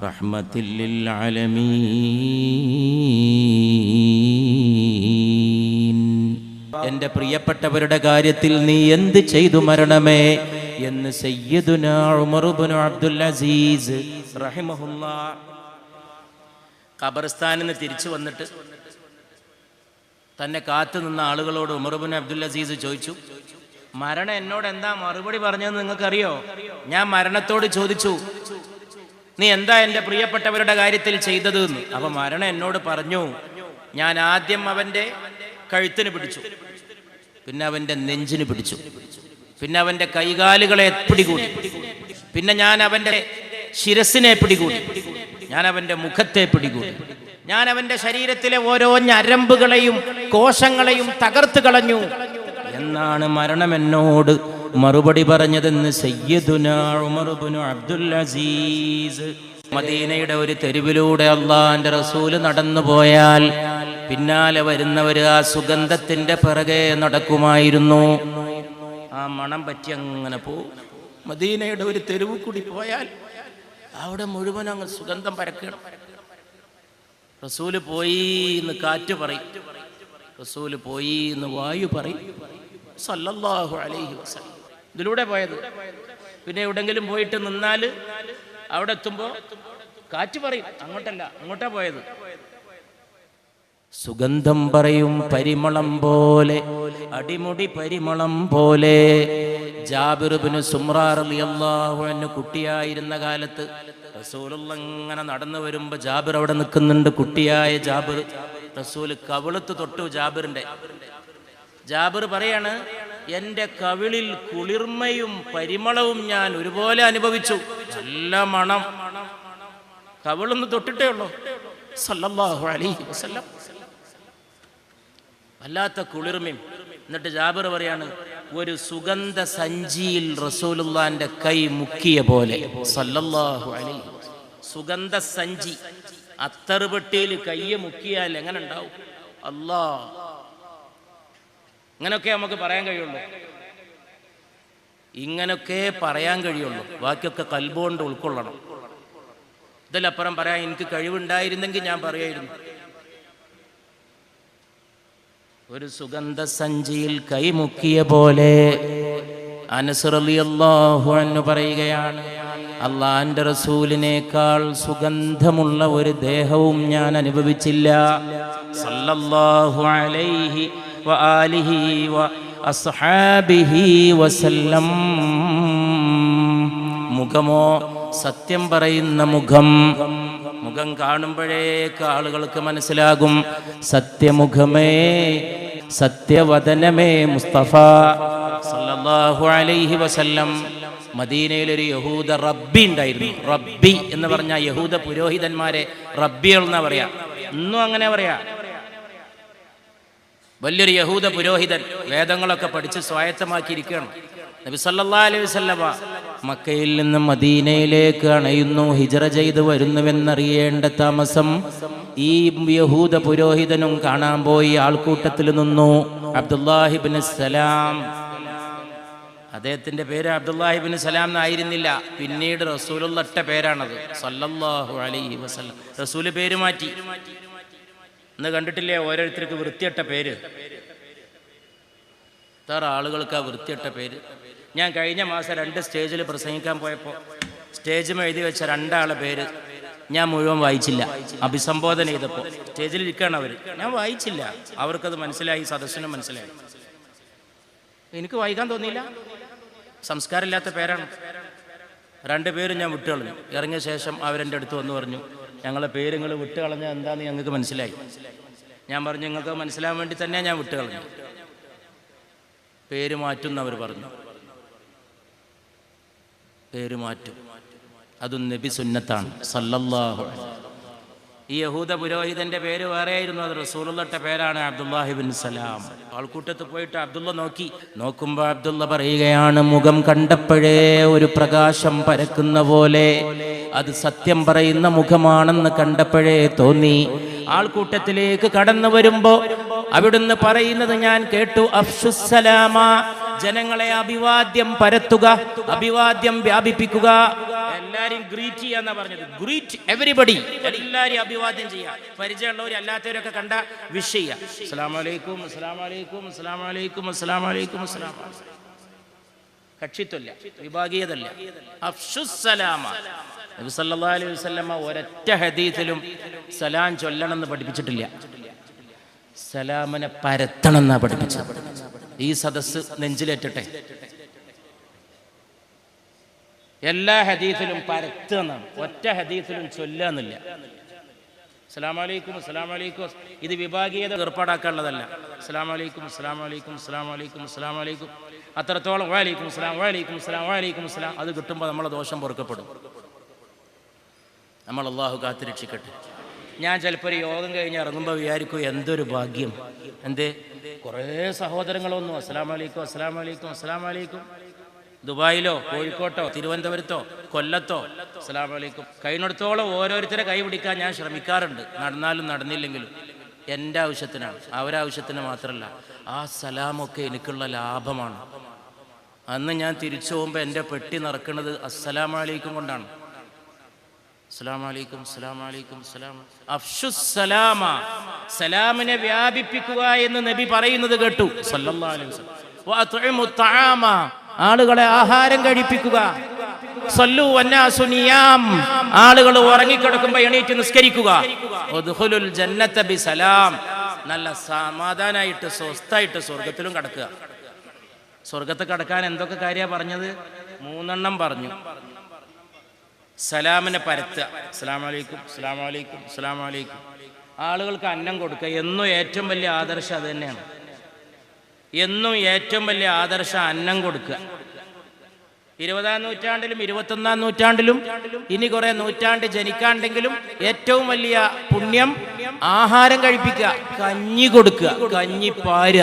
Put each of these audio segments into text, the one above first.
رحمة للعالمين എൻ്റെ പ്രിയപ്പെട്ടവരുടെ കാര്യത്തിൽ നീ എന്ത് ചെയ്തു മരണമേ എന്ന് സയ്യിദുന ഉമറുബിന് അബ്ദുൽ അസീസ് റഹിമഹുല്ല ഖബർസ്ഥാനിൽ നിന്ന് തിരിച്ചു വന്നിട്ട് തന്നെ കാത്തു നിന്ന ആളുകളോട് ഉമറുബിൻ അബ്ദുൽ അസീസ് ചോദിച്ചു മരണം എന്നോട് എന്താ മറുപടി പറഞ്ഞതെന്ന് നിങ്ങൾക്കറിയോ ഞാൻ മരണത്തോട് ചോദിച്ചു നീ എന്താ എന്റെ പ്രിയപ്പെട്ടവരുടെ കാര്യത്തിൽ ചെയ്തത് എന്ന്? അപ്പൊ മരണം എന്നോട് പറഞ്ഞു ഞാൻ ആദ്യം അവന്റെ കഴുത്തിന് പിടിച്ചു പിന്നെ അവന്റെ നെഞ്ചിന് പിടിച്ചു പിന്നെ അവന്റെ കൈകാലുകളെ പിടികൂടി പിന്നെ ഞാൻ അവന്റെ ശിരസിനെ പിടികൂടി ഞാൻ അവന്റെ മുഖത്തെ പിടികൂടി ഞാൻ അവന്റെ ശരീരത്തിലെ ഓരോ ഞരമ്പുകളെയും കോശങ്ങളെയും തകർത്ത് കളഞ്ഞു എന്നാണ് മരണം എന്നോട് മറുപടി പറഞ്ഞതെന്ന് അബ്ദുൽ അസീസ്. മദീനയുടെ ഒരു തെരുവിലൂടെ അള്ളാന്റെ റസൂൽ നടന്നു പോയാൽ പിന്നാലെ വരുന്നവർ ആ സുഗന്ധത്തിന്റെ പിറകെ നടക്കുമായിരുന്നു. ആ മണം പറ്റി അങ്ങനെ പോവും. മദീനയുടെ ഒരു തെരുവ് കൂടി പോയാൽ അവിടെ മുഴുവൻ അങ്ങ് സുഗന്ധം പരക്കണം. റസൂൽ പോയി എന്ന് കാറ്റ് പറയും. റസൂൽ പോയി എന്ന് വായു പറയും. സല്ലല്ലാഹു അലൈഹി വസല്ലം. ഇതിലൂടെ പോയത്. പിന്നെ എവിടെങ്കിലും പോയിട്ട് നിന്നാൽ അവിടെ എത്തുമ്പോൾ കാറ്റ് പറയും. അങ്ങോട്ടല്ല അങ്ങോട്ടാ പോയത്. സുഗന്ധം പറയും പരിമളം പോലെ അടിമുടി പരിമളം പോലെ. ജാബിറുബിന് സുമ്രാറിയാഹു കുട്ടിയായിരുന്ന കാലത്ത് റസൂലുള്ള ഇങ്ങനെ നടന്നു വരുമ്പോ ജാബിർ അവിടെ നിൽക്കുന്നുണ്ട്. കുട്ടിയായ ജാബിർ റസൂൽ കവിളത്ത് തൊട്ടു ജാബിറിന്റെ. ജാബിർ പറയാണ് എന്റെ കവിളിൽ കുളിർമയും പരിമളവും ഞാൻ ഒരുപോലെ അനുഭവിച്ചു. നല്ല മണം. കവിളൊന്ന് തൊട്ടിട്ടേ ഉള്ളൂ. സല്ലല്ലാഹു അലൈഹി വസല്ലം. വല്ലാത്ത കുളിർമയും. എന്നിട്ട് ജാബിർ പറയാണ് ഒരു സുഗന്ധ സഞ്ചിയിൽ റസൂലുള്ളാന്റെ കൈ മുക്കിയ പോലെ. സല്ലല്ലാഹു അലൈഹി സുഗന്ധ സഞ്ചി. അത്തറുപെട്ടിയിൽ കയ്യെ മുക്കിയാൽ എങ്ങനെ ഉണ്ടാവും? അല്ലാ ഇങ്ങനൊക്കെ നമുക്ക് പറയാൻ കഴിയുള്ളൂ. ഇങ്ങനൊക്കെ പറയാൻ കഴിയുള്ളൂ. ബാക്കിയൊക്കെ കൽബുകൊണ്ട് ഉൾക്കൊള്ളണം. ഇതിലപ്പുറം പറയാൻ എനിക്ക് കഴിവുണ്ടായിരുന്നെങ്കിൽ ഞാൻ പറയായിരുന്നു. ഒരു സുഗന്ധ സഞ്ചിയിൽ കൈമുക്കിയ പോലെ അനസറിയാഹു എന്ന് പറയുകയാണ് അള്ളാന്റെ റസൂലിനേക്കാൾ സുഗന്ധമുള്ള ഒരു ദേഹവും ഞാൻ അനുഭവിച്ചില്ല. സല്ലല്ലാഹു അലൈഹി വ അസ്ഹാബിഹി വസല്ലം. മുഖമോ സത്യം പറയുന്ന മുഖം. മുഖം കാണുമ്പോഴേക്ക് ആളുകൾക്ക് മനസ്സിലാകും. സത്യമുഖമേ സത്യവദനമേ മുസ്തഫ സല്ലല്ലാഹു അലൈഹി വസല്ലം. മദീനയിൽ ഒരു യഹൂദ റബ്ബി ഉണ്ടായിരുന്നു. റബ്ബി എന്ന് പറഞ്ഞ യഹൂദ പുരോഹിതന്മാരെ റബ്ബികൾ എന്നാ പറയാ. ഇന്നും അങ്ങനെ പറയാ. വലിയൊരു യഹൂദ പുരോഹിതൻ വേദങ്ങളൊക്കെ പഠിച്ച് സ്വായത്തമാക്കിയിരിക്കുകയാണ്. നബി സല്ലല്ലാഹു അലൈഹി വസല്ലമ മക്കയിൽ നിന്ന് മദീനയിലേക്ക് അണയുന്നു. ഹിജറ ചെയ്ത് വരുന്നുവെന്നറിയേണ്ട താമസം ഈ യഹൂദ പുരോഹിതനും കാണാൻ പോയി. ആൾക്കൂട്ടത്തിൽ നിന്നു. അബ്ദുല്ലാഹിബിൻ സലാം. അദ്ദേഹത്തിന്റെ പേര് അബ്ദുല്ലാഹിബിൻ സലാം എന്നായിരുന്നില്ല. പിന്നീട് റസൂലുള്ള പേരാണത്. സല്ലല്ലാഹു അലൈഹി വസല്ലം. റസൂൽ പേര് മാറ്റി. ഇന്ന് കണ്ടിട്ടില്ലേ? ഓരോരുത്തർക്ക് വൃത്തിയട്ട പേര്. എത്ര ആളുകൾക്ക് ആ വൃത്തിയട്ട പേര്? ഞാൻ കഴിഞ്ഞ മാസം രണ്ട് സ്റ്റേജിൽ പ്രസംഗിക്കാൻ പോയപ്പോൾ സ്റ്റേജിൽ എഴുതി വെച്ച രണ്ടാളെ പേര് ഞാൻ മുഴുവൻ വായിച്ചില്ല. അഭിസംബോധന ചെയ്തപ്പോൾ സ്റ്റേജിൽ ഇരിക്കുകയാണ് അവർ ഞാൻ വായിച്ചില്ല. അവർക്കത് മനസ്സിലായി സദസ്സിനും മനസ്സിലായി. എനിക്ക് വായിക്കാൻ തോന്നിയില്ല. സംസ്കാരമില്ലാത്ത പേരാണ്. രണ്ട് പേരും ഞാൻ വിട്ടുകളഞ്ഞു. ഇറങ്ങിയ ശേഷം അവരെന്റെ അടുത്ത് വന്ന് പറഞ്ഞു ഞങ്ങളെ പേര് നിങ്ങൾ വിട്ടുകളഞ്ഞ എന്താണെന്ന് ഞങ്ങൾക്ക് മനസ്സിലായി. ഞാൻ പറഞ്ഞു നിങ്ങൾക്ക് മനസ്സിലാൻ വേണ്ടി തന്നെ ഞാൻ വിട്ടുകളഞ്ഞു പേര് മാറ്റുന്നവർ പറഞ്ഞു. പേര് മാറ്റും. അതും നബി സുന്നത്താണ്. സല്ലല്ലാഹു അലൈഹി ഈ യഹൂദ പുരോഹിതന്റെ പേര് വേറെയായിരുന്നു. അത് റസൂലുള്ളയുടെ പേരാണ് അബ്ദുല്ലാഹിബിൻ സലാം. ആൾക്കൂട്ടത്ത് പോയിട്ട് അബ്ദുള്ള നോക്കി. നോക്കുമ്പോൾ അബ്ദുള്ള പറയുകയാണ് മുഖം കണ്ടപ്പോഴേ ഒരു പ്രകാശം പരക്കുന്ന പോലെ അത് സത്യം പറയുന്ന മുഖമാണെന്ന് കണ്ടപ്പോഴേ തോന്നി. ആൾക്കൂട്ടത്തിലേക്ക് കടന്നു വരുമ്പോ അവിടുന്ന് പറയുന്നത് ഞാൻ കേട്ടു അഫ്സുസ്സലാമ ജനങ്ങളെ അഭിവാദ്യം പരത്തുക അഭിവാദ്യം വ്യാപിപ്പിക്കുക എല്ലാരും ഗ്രീറ്റ് ചെയ്യാന്നാ പറഞ്ഞത്. ഗ്രീറ്റ് എവരിബഡി എല്ലാരും അഭിവാദ്യം ചെയ്യാം. പരിചയമുള്ളവർ അല്ലാത്തവരൊക്കെ കണ്ട വിഷ് ചെയ്യാം. അസ്സലാമു അലൈക്കും അസ്സലാമു അലൈക്കും അസ്സലാമു അലൈക്കും അസ്സലാമു അലൈക്കും അസ്സലാമു അലൈക്കും കക്ഷിത്വല്ല വിഭാഗീയതല്ല. അഫ്ഷുസലാമ നബി സല്ലല്ലാഹു അലൈഹി വസല്ലമ ഒരൊറ്റ ഹദീസിലും സലാം ചൊല്ലണം എന്ന് പഠിപ്പിച്ചിട്ടില്ല. സലാമനെ പരത്തണം എന്നാ പഠിപ്പിച്ചത്. ഈ സദസ് നെഞ്ചിലേറ്റട്ടെ. എല്ലാ ഹദീസിലും പരത്ത് എന്നാണ് ഒറ്റ ഹദീസിലും ചൊല്ലുക എന്നില്ല അസ്സലാമലൈക്കും അസ്സലാമലൈക്കും. ഇത് വിഭാഗീയത ഏർപ്പാടാക്കാനുള്ളതല്ല. അസ്സലാമലൈക്കും അസ്സലാമലൈക്കും അസ്സലാമലൈക്കും അസ്സലാമലൈക്കും. അത്രത്തോളം വാലൈക്കും അസ്സലാം വാലൈക്കും അസ്സലാം വാലൈക്കും അസ്സലാം. അത് കിട്ടുമ്പോൾ നമ്മളെ ദോഷം പൊറുക്കപ്പെടും. നമ്മൾ അള്ളാഹു കാത്തിരക്ഷിക്കട്ടെ ഞാൻ ചിലപ്പോൾ ഒരു യോഗം കഴിഞ്ഞ് ഇറങ്ങുമ്പോൾ വിചാരിക്കും എന്തൊരു ഭാഗ്യം. എന്തേ? കുറേ സഹോദരങ്ങളൊന്നും അസ്സലാമു അലൈക്കും അസ്സലാമു അലൈക്കും അസ്സലാമു വലൈക്കും ദുബായിലോ കോഴിക്കോട്ടോ തിരുവനന്തപുരത്തോ കൊല്ലത്തോ. അസ്സാം വലൈക്കും കഴിഞ്ഞിടത്തോളം ഓരോരുത്തരെ കൈ പിടിക്കാൻ ഞാൻ ശ്രമിക്കാറുണ്ട്. നടന്നാലും നടന്നില്ലെങ്കിലും. എന്റെ ആവശ്യത്തിനാണ്. അവരാവശ്യത്തിന് മാത്രമല്ല ആ സലാമൊക്കെ എനിക്കുള്ള ലാഭമാണ്. അന്ന് ഞാൻ തിരിച്ചു പോകുമ്പോൾ എന്റെ പെട്ടി അസ്സലാമലൈക്കും കൊണ്ടാണ്. അസ്സലാമു അലൈക്കും അസ്സലാമു അലൈക്കും സലാം അഫ്ഷുസ്സലാമ. സലാമിനെ വ്യാപിപ്പിക്കുക എന്ന് നബി പറയുന്നത് കേട്ടു. സല്ലല്ലാഹു അലൈഹി വസല്ലം. ആളുകളെ ആഹാരം കഴിപ്പിക്കുക. സല്ലു വന്നാസുനിയാം ആളുകൾ ഉറങ്ങിക്കിടക്കുമ്പോൾ എണീറ്റ് നിസ്കരിക്കുക. ബിസലാം. നല്ല സമാധാനായിട്ട് സ്വസ്ഥായിട്ട് സ്വർഗത്തിലും കടക്കുക. സ്വർഗത്ത് കടക്കാൻ എന്തൊക്കെ കാര്യമാണ് പറഞ്ഞത്? മൂന്നെണ്ണം പറഞ്ഞു. സലാമിനെ പരത്തുക. അലൈക്കും അസ്സലാമു അലൈക്കും ആളുകൾക്ക് അന്നം കൊടുക്കുക. എന്നും ഏറ്റവും വലിയ ആദർശം അത് തന്നെയാണ്. എന്നും ഏറ്റവും വലിയ ആദർശ അന്നം കൊടുക്കുക. ഇരുപതാം നൂറ്റാണ്ടിലും ഇരുപത്തൊന്നാം നൂറ്റാണ്ടിലും ഇനി കുറെ നൂറ്റാണ്ട് ജനിക്കാണ്ടെങ്കിലും ഏറ്റവും വലിയ പുണ്യം ആഹാരം കഴിപ്പിക്കുക. കഞ്ഞി കൊടുക്കുക. കഞ്ഞി പാര.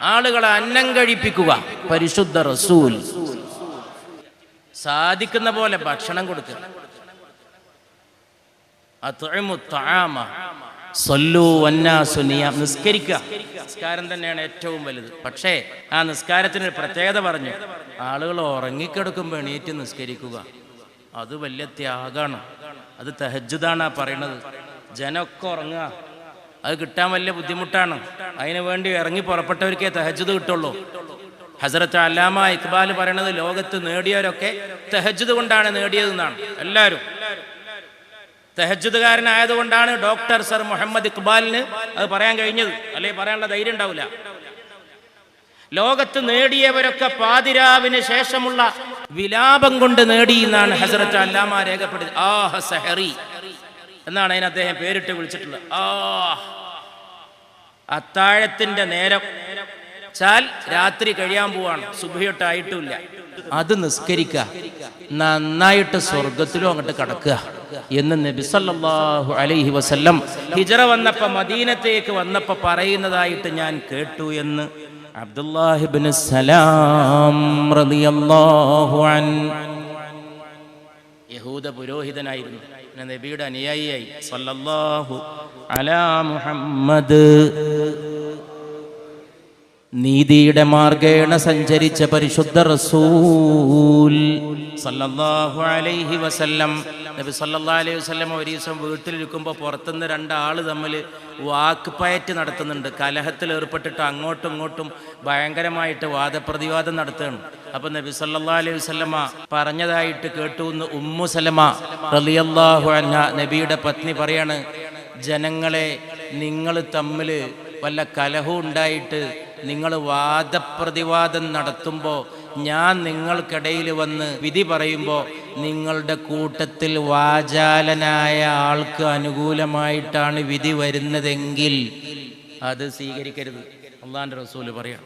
ആളുകളെ അന്നം കഴിപ്പിക്കുക. പരിശുദ്ധ റസൂൽ. സാധിക്കുന്ന പോലെ ഭക്ഷണം കൊടുക്കുക. വന്നാസുനിയ നിസ്കരിക്കുക. നിസ്കാരം തന്നെയാണ് ഏറ്റവും വലുത്. പക്ഷേ ആ നിസ്കാരത്തിന് ഒരു പ്രത്യേകത പറഞ്ഞു. ആളുകൾ ഉറങ്ങിക്കിടക്കുമ്പോൾ എണീറ്റ് നിസ്കരിക്കുക. അത് വലിയ ത്യാഗമാണ് അത് തെഹജുദാണ് പറയണത് ജനമൊക്കെ ഉറങ്ങുക. അത് കിട്ടാൻ വലിയ ബുദ്ധിമുട്ടാണ്. അതിനു വേണ്ടി ഇറങ്ങി പുറപ്പെട്ടവർക്കേ തെഹജുദ് കിട്ടുള്ളൂ. ഹസരത്ത് അല്ലാമ ഇക്ബാൽ പറയണത് ലോകത്ത് നേടിയവരൊക്കെ തെഹജുദ് കൊണ്ടാണ് നേടിയതെന്നാണ്. എല്ലാവരും തെഹജുദുകാരനായതുകൊണ്ടാണ് ഡോക്ടർ സർ മുഹമ്മദ് ഇക്ബാലിന് അത് പറയാൻ കഴിഞ്ഞത്. അല്ലെങ്കിൽ പറയാനുള്ള ധൈര്യം ഉണ്ടാവില്ല. ലോകത്ത് നേടിയവരൊക്കെ പാതിരാവിന് ശേഷമുള്ള വിലാപം കൊണ്ട് നേടി എന്നാണ് ഹസരത്ത് അല്ലാമ രേഖപ്പെടുത്തി ആഹ സഹറി എന്നാണ് അതിന് അദ്ദേഹം പേരിട്ട് വിളിച്ചിട്ടുള്ളത്. ആ അത്താഴത്തിന്റെ നേരം ചാൽ രാത്രി കഴിയാൻ പോവാണ്. സുബിയൊട്ടായിട്ടുമില്ല അത് നിസ്കരിക്കുക. നന്നായിട്ട് സ്വർഗത്തിലും അങ്ങോട്ട് കടക്കുക. എന്ന് നബി സല്ലല്ലാഹു അലൈഹി വസല്ലം ഹിജറ വന്നപ്പോൾ മദീനത്തേക്ക് വന്നപ്പോൾ പറയുന്നതായിട്ട് ഞാൻ കേട്ടു എന്ന് അബ്ദുല്ലാഹിബ്നു സലാം റളിയല്ലാഹു അൻ യഹൂദ പുരോഹിതനായിരുന്നു. നബിയുടെ അനുയായിയായി. സല്ലല്ലാഹു അലാ മുഹമ്മദ് നീതിയുടെ മാർഗേണ സഞ്ചരിച്ച പരിശുദ്ധ റസൂൽ. സല്ലല്ലാഹു അലൈഹി വസല്ലം. നബി സല്ലല്ലാഹു അലൈഹി പുറത്തുനിന്ന് രണ്ടാൾ തമ്മിൽ വാക്ക് പയറ്റ് നടത്തുന്നുണ്ട്. കലഹത്തിൽ ഏർപ്പെട്ടിട്ട് അങ്ങോട്ടും ഇങ്ങോട്ടും ഭയങ്കരമായിട്ട് വാദപ്രതിവാദം നടത്തുകയാണ്. അപ്പൊ നബി സല്ലല്ലാഹു അലൈഹി വസല്ലമ പറഞ്ഞതായിട്ട് കേട്ടു എന്ന് ഉമ്മു സലമ റളിയല്ലാഹു അൻഹ നബിയുടെ പത്നി പറയാണ് ജനങ്ങളെ നിങ്ങൾ തമ്മിൽ വല്ല കലഹവും ഉണ്ടായിട്ട് നിങ്ങൾ വാദപ്രതിവാദം നടത്തുമ്പോൾ ഞാൻ നിങ്ങൾക്കിടയിൽ വന്ന് വിധി പറയുമ്പോൾ നിങ്ങളുടെ കൂട്ടത്തിൽ വാചാലനായ ആൾക്ക് അനുകൂലമായിട്ടാണ് വിധി വരുന്നതെങ്കിൽ അത് സ്വീകരിക്കരുത്. അള്ളാന്റെ റസൂൽ പറയാം.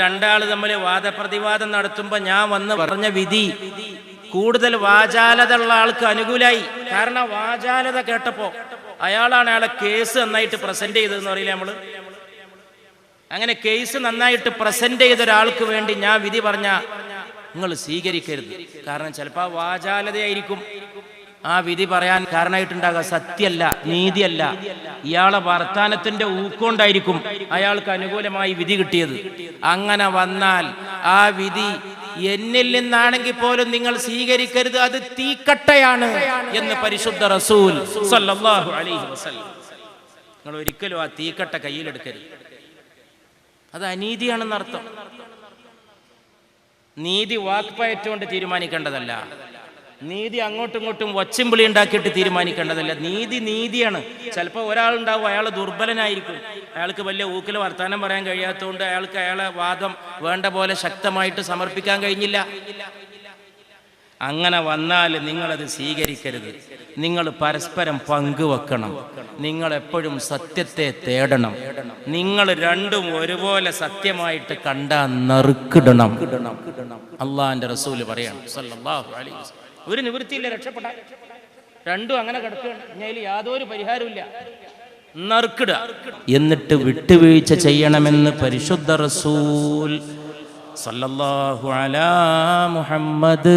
രണ്ടാൾ തമ്മിൽ വാദപ്രതിവാദം നടത്തുമ്പോൾ ഞാൻ വന്ന് പറഞ്ഞ വിധി കൂടുതൽ വാചാലത ഉള്ള ആൾക്ക് അനുകൂലായി. കാരണം വാചാലത കേട്ടപ്പോ അയാളാണ് അയാളെ കേസ് നന്നായിട്ട് പ്രസന്റ് ചെയ്തതെന്ന് പറയില്ല നമ്മൾ? അങ്ങനെ കേസ് നന്നായിട്ട് പ്രസന്റ് ചെയ്ത ഒരാൾക്ക് വേണ്ടി ഞാൻ വിധി പറഞ്ഞ നിങ്ങൾ സ്വീകരിക്കരുത്. കാരണം ചിലപ്പോൾ ആ വാചാലതയായിരിക്കും. ആ വിധി പറയാൻ കാരണമായിട്ടുണ്ടാകുക. സത്യല്ല നീതിയല്ല. ഇയാളെ വർത്താനത്തിന്റെ ഊക്കൊണ്ടായിരിക്കും അയാൾക്ക് അനുകൂലമായി വിധി കിട്ടിയത്. അങ്ങനെ വന്നാൽ ആ വിധി എന്നിൽ നിന്നാണെങ്കിൽ പോലും നിങ്ങൾ സ്വീകരിക്കരുത്. അത് തീക്കട്ടയാണ് എന്ന് പരിശുദ്ധ റസൂൽ സല്ലല്ലാഹു അലൈഹി വസല്ലം. നിങ്ങൾ ഒരിക്കലും ആ തീക്കട്ട കയ്യിലെടുക്കരുത്. അത് അനീതിയാണെന്ന് അർത്ഥം. നീതി വാക്പയറ്റുകൊണ്ട് തീരുമാനിക്കേണ്ടതല്ല. നീതി അങ്ങോട്ടും ഇങ്ങോട്ടും ഒച്ചമ്പിളി ഉണ്ടാക്കിയിട്ട് തീരുമാനിക്കേണ്ടതല്ല. നീതി നീതിയാണ്. ചിലപ്പോൾ ഒരാളുണ്ടാവും അയാൾ ദുർബലനായിരിക്കും. അയാൾക്ക് വലിയ ഊക്കിൽ വർത്തമാനം പറയാൻ കഴിയാത്തതുകൊണ്ട് അയാൾക്ക് അയാളെ വാദം വേണ്ട പോലെ ശക്തമായിട്ട് സമർപ്പിക്കാൻ കഴിഞ്ഞില്ല. അങ്ങനെ വന്നാൽ നിങ്ങളത് സ്വീകരിക്കരുത്. നിങ്ങൾ പരസ്പരം പങ്കുവെക്കണം. നിങ്ങൾ എപ്പോഴും സത്യത്തെ തേടണം. നിങ്ങൾ രണ്ടും ഒരുപോലെ സത്യമായിട്ട് കണ്ട നറുക്കിടണം. അള്ളാഹിന്റെ റസൂൽ പറയണം. ഒരു നിവൃത്തിയില്ല രക്ഷപ്പെടാൻ. രണ്ടും അങ്ങനെ കിടക്കുകയാണ്. ഇനി യാതൊരു പരിഹാരമില്ല നറുക്കിടുക. എന്നിട്ട് വിട്ടുവീഴ്ച ചെയ്യണമെന്ന് പരിശുദ്ധ റസൂൽ സല്ലല്ലാഹു അലാ മുഹമ്മദ്